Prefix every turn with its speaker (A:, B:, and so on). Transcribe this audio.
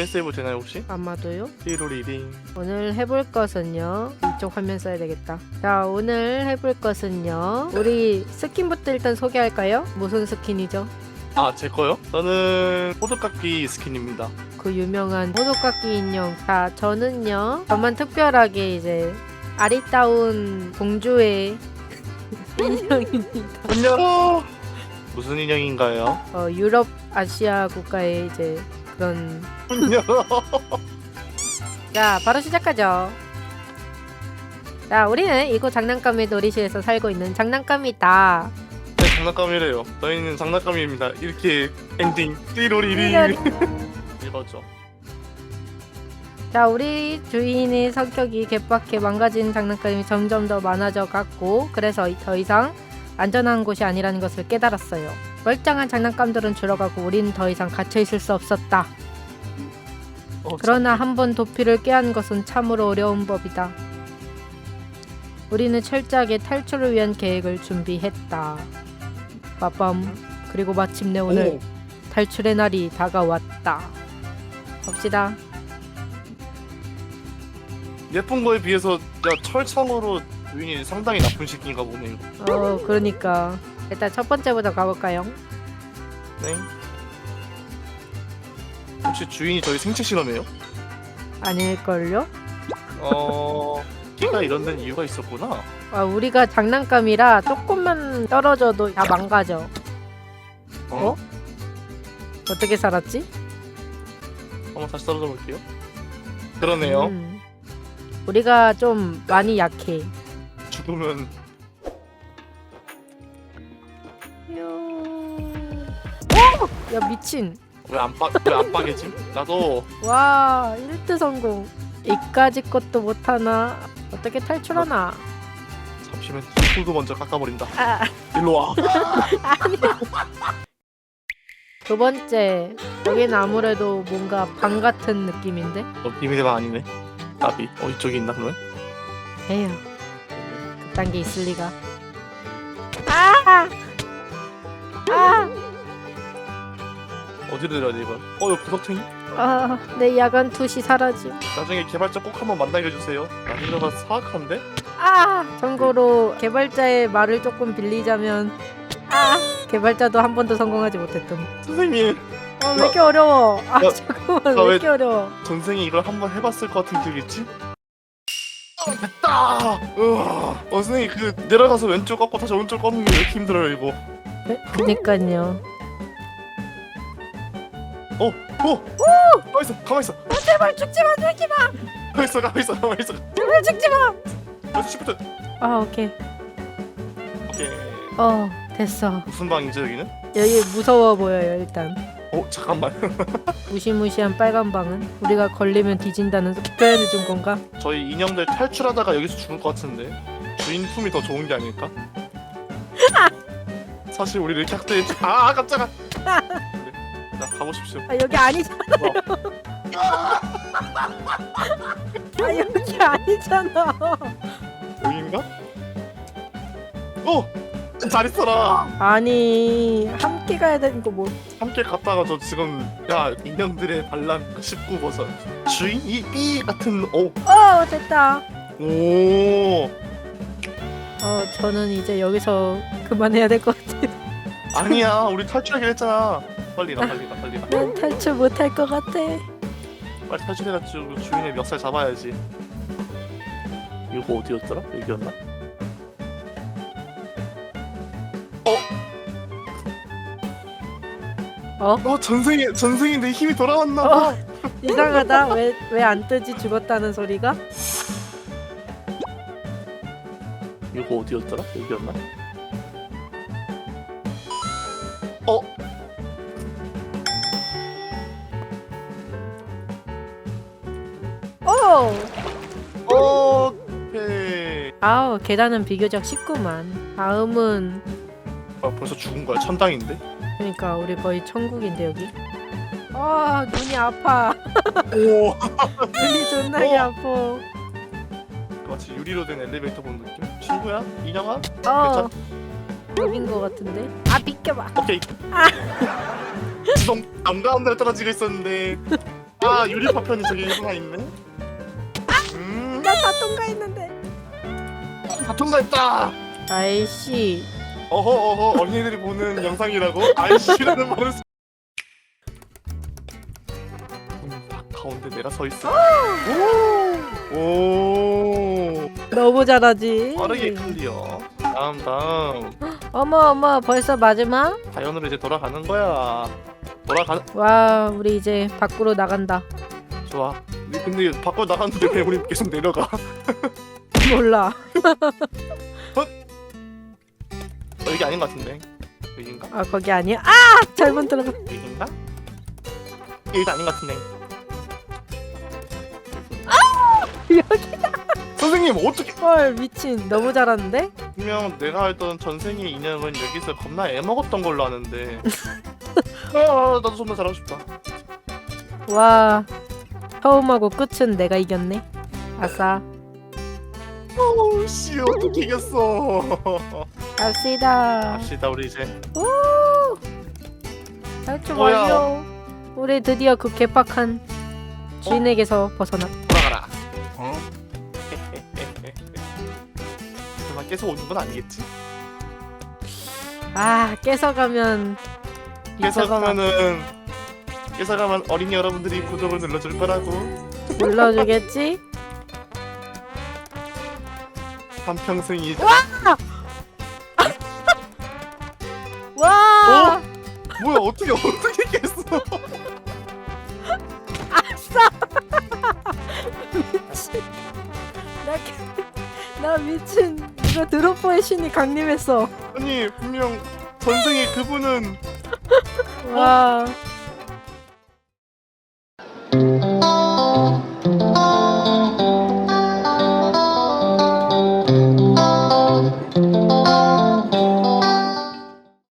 A: 화면 세이브 되나요 혹시?
B: 아마도요.
A: 띠로리링
B: 오늘 해볼 것은요. 이쪽 화면 써야 되겠다. 자, 오늘 해볼 것은요. 우리 스킨부터 일단 소개할까요? 무슨 스킨이죠?
A: 아 제 거요? 저는 호두깎기 스킨입니다
B: 그 유명한 호두깎이 인형. 자, 저는요. 저만 특별하게 이제 아리따운 공주의 인형입니다.
A: 안녕 무슨 인형인가요?
B: 어, 유럽 아시아 국가의 이제 그런 자, 바로 시작하죠. 자, 우리는 이곳 장난감의 놀이실에서 살고 있는 장난감이다.
A: 네 장난감이래요. 저희는 장난감입니다. 이렇게 엔딩 띠로리링 이거죠.
B: 자, 우리 주인의 성격이 개빡해 망가진 장난감이 점점 더 많아져 갔고, 그래서 더 이상 안전한 곳이 아니라는 것을 깨달았어요. 멀쩡한 장난감들은 줄어가고 우리는 더 이상 갇혀 있을 수 없었다.
A: 어,
B: 그러나 한 번 도피를 깨한 것은 참으로 어려운 법이다. 우리는 철저하게 탈출을 위한 계획을 준비했다. 빠밤. 그리고 마침내 오늘
A: 오,
B: 탈출의 날이 다가왔다. 봅시다.
A: 예쁜 거에 비해서 야 철창으로 주인이 상당히 나쁜 새끼인가 보네
B: 어, 그러니까 일단 첫 번째부터 가볼까요?
A: 네 혹시 주인이 저희 생체 실험해요?
B: 아닐걸요?
A: 어... 끼가 이런 데는 이유가 있었구나
B: 아, 우리가 장난감이라 조금만 떨어져도 다 망가져. 어? 어떻게 살았지?
A: 한번 다시 떨어져 볼게요 그러네요
B: 음. 우리가 좀 많이 약해.
A: 죽으면
B: 오! 야 미친.
A: 왜안 빠, 왜안 빠개짐? 나도
B: 와 1등 성공. 이까지 것도 못하나? 어떻게 탈출하나?
A: 잠시만 후드 먼저 깎아버린다
B: 아,
A: 일로 와
B: 두 번째. 여기는 아무래도 뭔가 방 같은 느낌인데?
A: 너 비밀의 방 아니네 나비 어 이쪽에 있나 그러면?
B: 에휴. 그딴 게 있을 리가. 아! 아!
A: 돼 이건? 어 여기 구석탱이?
B: 아, 내 야간 투시 사라짐.
A: 나중에 개발자 꼭 한번 만나게 해주세요 난이도가 사악한데?
B: 아! 참고로 개발자의 말을 조금 빌리자면 아! 개발자도 한 번도 성공하지 못했던.
A: 선생님
B: 어, 왜 이렇게 어려워? 아,
A: 야,
B: 잠깐만.
A: 나
B: 왜
A: 왜-
B: 이렇게 어려워?
A: 전생에 이걸 한번 해봤을 것 같은 기억이 있지? 어, 됐다! 으아. 어 선생님 그 내려가서 왼쪽 꺾고 다시 오른쪽 꺾는 게 왜 이렇게 힘들어요 이거
B: 네, 그니까요.
A: 어! 어! 가만 있어 가만있어
B: 어, 제발 죽지 마, 죽지 마!
A: 가만 있어 가만 있어 가만 있어
B: 제발 죽지 마!
A: 어, 시프트
B: 아, 오케이.
A: 오케이
B: 어, 됐어.
A: 무슨 방이죠 여기는?
B: 여기 무서워 보여요, 일단.
A: 어 잠깐만
B: 무시무시한 빨간 방은 우리가 걸리면 뒤진다는 표현을 준 건가?
A: 저희 인형들 탈출하다가 여기서 죽을 것 같은데 주인 품이 더 좋은 게 아닐까? 사실 우리를 이렇게 학대했지 아 아, 깜짝아 그래. 자 가보십시오
B: 아 여기 아니잖아요. 아 여기 아니잖아.
A: 여긴가? 어! 잘 있어라
B: 아니 함께 가야 되는 거 뭐?
A: 함께 갔다가 저 지금 야 인형들의 반란 19버섯 주인 이 삐 같은 오
B: 어 됐다.
A: 오
B: 어 저는 이제 여기서 그만해야 될 것 같아.
A: 아니야 우리 탈출하기로 했잖아 빨리 가 빨리 가 빨리 가
B: 난 탈출 못할 것 같아.
A: 빨리 탈출해가지고 주인의 멱살 잡아야지 이거 어디였더라? 여기였나?
B: 어?
A: 어 전생에 전생에 내 힘이 돌아왔나 어봐
B: 이상하다. 왜 왜 안 뜨지 죽었다는 소리가?
A: 이거 어디였더라? 여기였나? 어?
B: 오.
A: 오케이
B: 아우 계단은 비교적 쉽구만. 다음은
A: 아 벌써 죽은 거야 천당인데?
B: 그러니까 우리 거의 천국인데 여기. 아 눈이 아파.
A: 오
B: 눈이 존나게
A: 어.
B: 아파.
A: 마치 유리로 된 엘리베이터 본 느낌? 친구야? 인형아?
B: 어 여긴 것 같은데. 아 비켜봐.
A: 오케이
B: 아.
A: 지성 남가운데 떨어지고 있었는데 아 유리 파편이 저기 하나 있네. 음,
B: 나다 통과했는데.
A: 다 통과했다.
B: 아이씨.
A: 어허 어허 어린이들이 보는 영상이라고? 아이씨라는 말을. 쓰- 음, 딱 가운데 내가 서 있어. 오, 오,
B: 너무 잘하지.
A: 빠르게 클리어. 다음 다음.
B: 어머 어머 벌써 마지막?
A: 자연으로 이제 돌아가는 거야. 돌아가는.
B: 와 우리 이제 밖으로 나간다.
A: 좋아. 근데 밖으로 나갔는데 왜 우리 계속 내려가?
B: 몰라.
A: 어, 여기 아닌 것 같은데. 여기인가?
B: 아 거기 아니야? 아 잘못 들어가.
A: 여기인가? 여기도 아닌 것 같은데.
B: 여기.
A: 선생님 어떻게?
B: 헐 미친 너무 잘하는데?
A: 분명 내가 알던 전생의 인형은 여기서 겁나 애 먹었던 걸로 아는데. 아 나도 정말 잘하고 싶다.
B: 와 처음하고 끝은 내가 이겼네. 아싸.
A: 어우 씨 어떻게 이겼어?
B: 갑시다.
A: 갑시다 우리 이제.
B: 오. 탈출
A: 뭐야?
B: 완료. 우리 드디어 그 개빡한 주인에게서 벗어나.
A: 돌아가라. 어? 설마 계속 오는 건 아니겠지?
B: 아 깨서 가면
A: 깨서
B: 미쳤다.
A: 가면은 깨서 가면 어린이 여러분들이 구독을 눌러줄 거라고
B: 눌러주겠지?
A: 한평생 이 뭐야 어떻게 어떻게 깼어?
B: 미친. 나, 개- 나 미친. 이거 드롭퍼의 신이 강림했어.
A: 아니 분명 전생에 그분은
B: 와